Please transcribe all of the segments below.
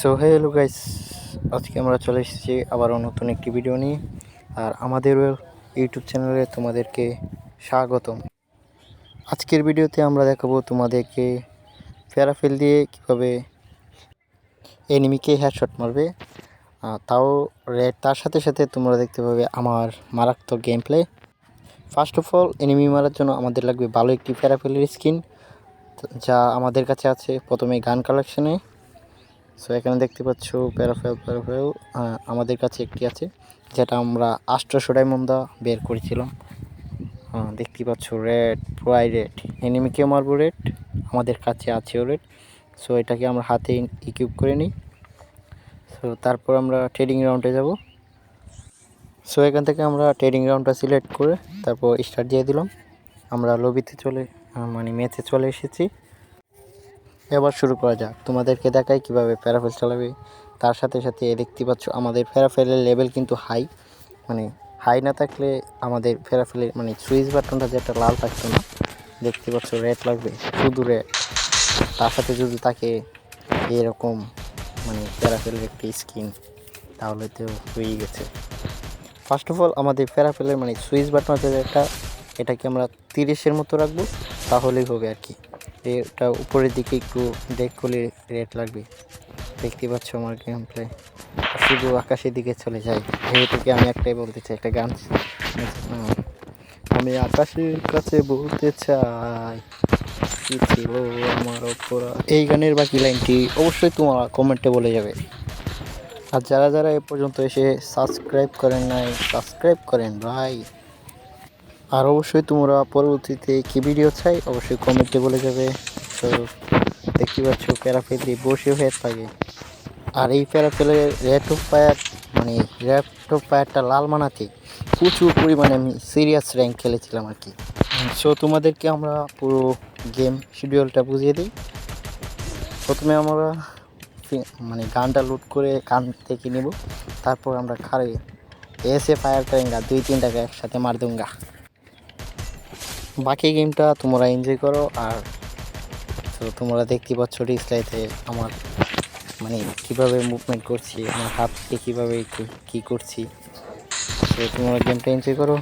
So hello guys আজকে আমরা চলে এসেছি আবারও নতুন একটি ভিডিও নিয়ে। আর আমাদের ইউটিউব চ্যানেলে তোমাদেরকে স্বাগতম। আজকের ভিডিওতে আমরা দেখাবো তোমাদেরকে প্যারাফেল দিয়ে কীভাবে এনিমিকে হেডশট মারবে। তাও রেড তার সাথে সাথে তোমরা দেখতে পাবে আমার মারাত্মক game play first of all enemy মারার জন্য আমাদের লাগবে ভালো একটি প্যারাফেলের স্কিন যা আমাদের কাছে আছে প্রথমে গান কালেকশনে সো এখানে দেখতে পাচ্ছ প্যারাফেল প্যারাফেল আমাদের কাছে একটি আছে, যেটা আমরা আষ্টশো ডায়মন্ডা বের করেছিলাম। দেখতে পাচ্ছ রেড, প্রাই রেড। এনিমিকেও মারবো রেড? আমাদের কাছে আছেও রেড। সো এটাকে আমরা হাতে ইকুইপ করে নিই। সো তারপর আমরা ট্রেডিং রাউন্ডে যাব। সো এখান থেকে আমরা ট্রেডিং রাউন্ডটা সিলেক্ট করে তারপর স্টার্ট দিয়ে দিলাম। আমরা লবিতে চলে মানে ম্যাচে চলে এসেছি। এবার শুরু করা যাক। তোমাদেরকে দেখাই কীভাবে প্যারাফেল চালাবে। তার সাথে সাথে দেখতে পাচ্ছ, আমাদের প্যারাফেলের লেভেল কিন্তু হাই মানে হাই না থাকলে আমাদের প্যারাফেলের মানে সুইচ বাটনটা যেটা লাল থাকতো না, দেখতে পাচ্ছ রেড লাগবে, শুধু রেড তার সাথে যদি তাকে এরকম মানে প্যারাফেলের একটি স্কিন তাহলে তো হয়েই গেছে। ফার্স্ট অফ অল আমাদের প্যারাফেলের মানে সুইচ বাটন আছে একটা, এটাকে আমরা তিরিশের মতো রাখব, তাহলেই হবে আর কি। এটা উপরের দিকে একটু ডেক করলে রেট লাগবে। দেখতে পাচ্ছ আমার গেম প্লে শুধু আকাশের দিকে চলে যায় যেহেতুকে আমি একটাই বলতে চাই, একটা গান। আমি আকাশের কাছে বলতে চাই, কি ছিল আমার অপরাধ? এই গানের বাকি লাইনটি অবশ্যই তোমার কমেন্টে বলে যাবে। আর যারা যারা এ পর্যন্ত এসে সাবস্ক্রাইব করেন নাই সাবস্ক্রাইব করেন ভাই। আর অবশ্যই তোমরা পরবর্তীতে কি ভিডিও চাই, অবশ্যই কমেন্টে বলে যাবে। তো, দেখতে পাচ্ছ প্যারাফেল দিয়ে বসে হয়ে থাকে। আর এই প্যারাফেলের রেট অফ ফায়ার মানে রেট অফ ফায়ারটা লাল মানাতে প্রচুর পরিমাণে আমি সিরিয়াস র্যাঙ্ক খেলেছিলাম আর কি। সো তোমাদেরকে আমরা পুরো গেম শিডিউলটা বুঝিয়ে দিই। প্রথমে আমরা মানে গানটা লুট করে কান থেকে নেব। তারপর আমরা খারে এসে ফায়ার করেঙ্গা দুই তিনটাকে একসাথে মার দুঙ্গা বাকি গেমটা তোমরা এনজয় করো আর তো তোমরা দেখতে পাচ্ছ ডিসলাইতে আমার মানে কীভাবে মুভমেন্ট করছি, আমার হাতকে কীভাবে কী করছি। তো তোমরা গেমটা এনজয় করো।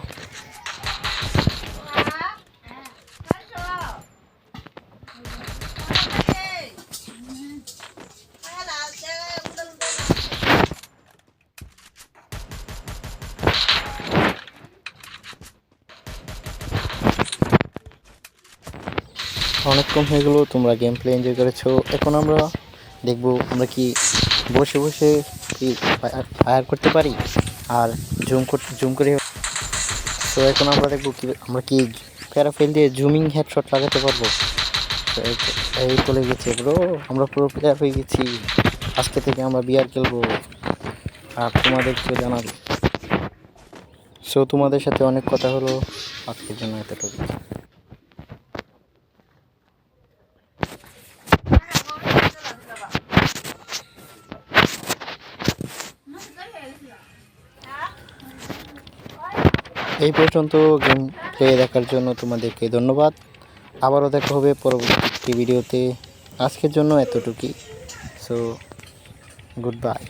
অনেকক্ষণ হয়ে গেলো, তোমরা গেম প্লে এনজয় করেছ। এখন আমরা দেখব আমরা কি বসে বসে কি ফায়ার করতে পারি আর জুম করতে জুম করে তো এখন আমরা দেখব কি, আমরা কি প্যারাফেল দিয়ে জুমিং হেডশট লাগাতে পারব? এই চলে গেছে ব্রো আমরা পুরো প্লেয়ার হয়ে গেছি। আজকে থেকে আমরা বিয়ার খেলব। আর তোমাদেরকে জানাব সো তোমাদের সাথে অনেক কথা হলো, আজকের জন্য এতটুকু এই পর্যন্ত গেম প্লে দেখার জন্য তোমাদেরকে ধন্যবাদ। আবারও দেখা হবে পরবর্তী ভিডিওতে। আজকের জন্য এতটুকুই। So good bye